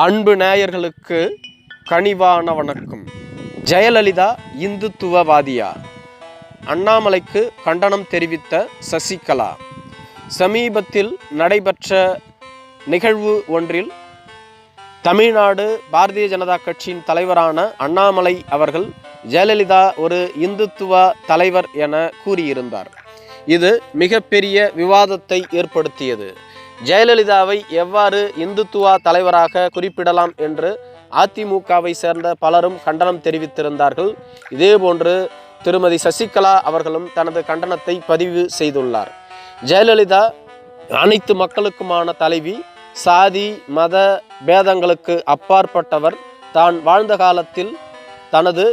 அன்பு நேயர்களுக்கு கனிவான வணக்கம். ஜெயலலிதா இந்துத்துவவாதியா? அண்ணாமலைக்கு கண்டனம் தெரிவித்த சசிகலா. சமீபத்தில் நடைபெற்ற நிகழ்வு ஒன்றில் தமிழ்நாடு பாரதிய ஜனதா கட்சியின் தலைவரான அண்ணாமலை அவர்கள் ஜெயலலிதா ஒரு இந்துத்துவ தலைவர் என கூறியிருந்தார். இது மிகப்பெரிய விவாதத்தை ஏற்படுத்தியது. ஜெயலலிதாவை எவ்வாறு இந்துத்துவா தலைவராக குறிப்பிடலாம் என்று அதிமுகவை சேர்ந்த பலரும் கண்டனம் தெரிவித்திருந்தார்கள். இதேபோன்று திருமதி சசிகலா அவர்களும் தனது கண்டனத்தை பதிவு செய்துள்ளார். ஜெயலலிதா அனைத்து மக்களுக்குமான தலைவி சாதி மத பேதங்களுக்கு அப்பாற்பட்டவர். தான் வாழ்ந்த காலத்தில் தனது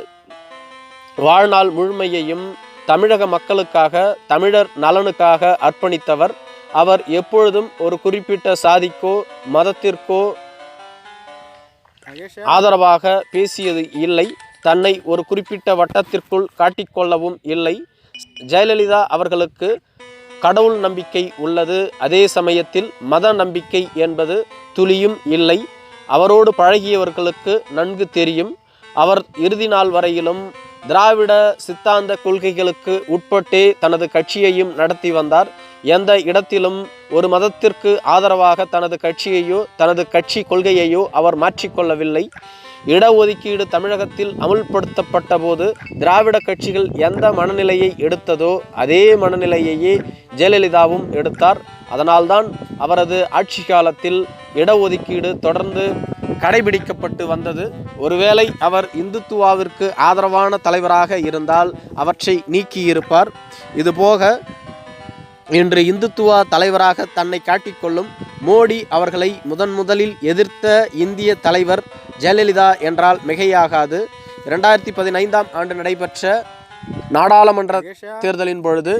வாழ்நாள் முழுமையையும் தமிழக மக்களுக்காக தமிழர் நலனுக்காக அர்ப்பணித்தவர். அவர் எப்பொழுதும் ஒரு குறிப்பிட்ட சாதிக்கோ மதத்திற்கோ ஆதரவாக பேசியது இல்லை. தன்னை ஒரு குறிப்பிட்ட வட்டத்திற்குள் காட்டிக்கொள்ளவும் இல்லை. ஜெயலலிதா அவர்களுக்கு கடவுள் நம்பிக்கை உள்ளது. அதே சமயத்தில் மத நம்பிக்கை என்பது துளியும் இல்லை. அவரோடு பழகியவர்களுக்கு நன்கு தெரியும். அவர் இறுதி நாள் வரையிலும் திராவிட சித்தாந்த கொள்கைகளுக்கு உட்பட்டே தனது கட்சியையும் நடத்தி வந்தார். எந்த இடத்திலும் ஒரு மதத்திற்கு ஆதரவாக தனது கட்சியையோ தனது கட்சி கொள்கையையோ அவர் மாற்றிக்கொள்ளவில்லை. இடஒதுக்கீடு தமிழகத்தில் அமுல்படுத்தப்பட்ட போது திராவிட கட்சிகள் எந்த மனநிலையை எடுத்ததோ அதே மனநிலையையே ஜெயலலிதாவும் எடுத்தார். அதனால்தான் அவரது ஆட்சி காலத்தில் இடஒதுக்கீடு தொடர்ந்து கடைபிடிக்கப்பட்டு வந்தது. ஒருவேளை அவர் இந்துத்துவாவிற்கு ஆதரவான தலைவராக இருந்தால் அவற்றை நீக்கியிருப்பார். இதுபோக இன்று இந்துத்துவா தலைவராக தன்னை காட்டிக்கொள்ளும் மோடி அவர்களை முதன் முதலில் எதிர்த்த இந்திய தலைவர் ஜெயலலிதா என்றால் மிகையாகாது. இரண்டாயிரத்தி பதினைந்தாம் ஆண்டு நடைபெற்ற நாடாளுமன்ற தேர்தலின் பொழுது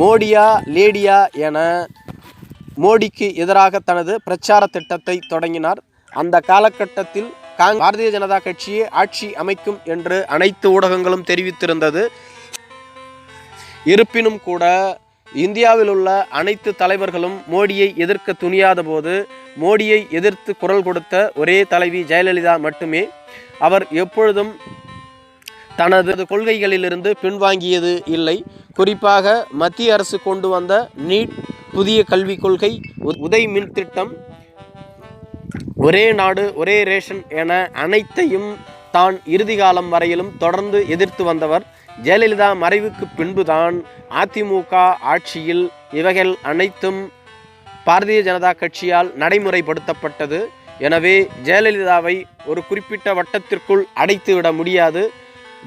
மோடியா லேடியா என மோடிக்கு எதிராக தனது பிரச்சார திட்டத்தை தொடங்கினார். அந்த காலகட்டத்தில் காங் பாரதிய ஜனதா கட்சியே ஆட்சி அமைக்கும் என்று அனைத்து ஊடகங்களும் தெரிவித்திருந்தது. இருப்பினும் கூட இந்தியாவில் உள்ள அனைத்து தலைவர்களும் மோடியை எதிர்க்க துணியாத போது மோடியை எதிர்த்து குரல் கொடுத்த ஒரே தலைவி ஜெயலலிதா மட்டுமே அவர் எப்பொழுதும் தனது கொள்கைகளிலிருந்து பின்வாங்கியது இல்லை. குறிப்பாக மத்திய அரசு கொண்டு வந்த நீட் புதிய கல்விக் கொள்கை உ- உதய் மின் திட்டம் ஒரே நாடு ஒரே ரேஷன் என அனைத்தையும் தான் இறுதி காலம் வரையிலும் தொடர்ந்து எதிர்த்து வந்தவர் ஜெயலலிதா மறைவுக்கு பின்புதான் அதிமுக ஆட்சியில் இவைகள் அனைத்தும் பாரதிய ஜனதா கட்சியால் நடைமுறைப்படுத்தப்பட்டது. எனவே ஜெயலலிதாவை ஒரு குறிப்பிட்ட வட்டத்திற்குள் அடைத்துவிட முடியாது.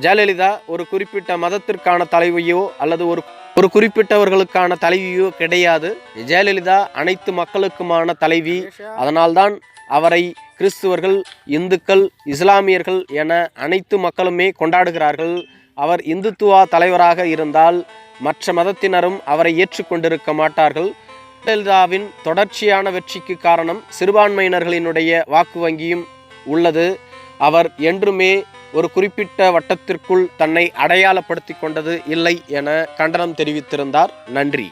ஜெயலலிதா ஒரு குறிப்பிட்ட மதத்திற்கான தலைவியோ அல்லது ஒரு ஒரு குறிப்பிட்டவர்களுக்கான தலைவியோ கிடையாது. ஜெயலலிதா அனைத்து மக்களுக்குமான தலைவி. அதனால்தான் அவரை கிறிஸ்துவர்கள் இந்துக்கள் இஸ்லாமியர்கள் என அனைத்து மக்களுமே கொண்டாடுகிறார்கள். அவர் இந்துத்துவா தலைவராக இருந்தால் மற்ற மதத்தினரும் அவரை ஏற்றுக்கொண்டிருக்க மாட்டார்கள். ஜெயலலிதாவின் தொடர்ச்சியான வெற்றிக்கு காரணம் சிறுபான்மையினர்களினுடைய வாக்கு வங்கியும் உள்ளது. அவர் என்றுமே ஒரு குறிப்பிட்ட வட்டத்திற்குள் தன்னை அடையாளப்படுத்தி கொண்டது இல்லை என கண்டனம் தெரிவித்திருந்தார். நன்றி.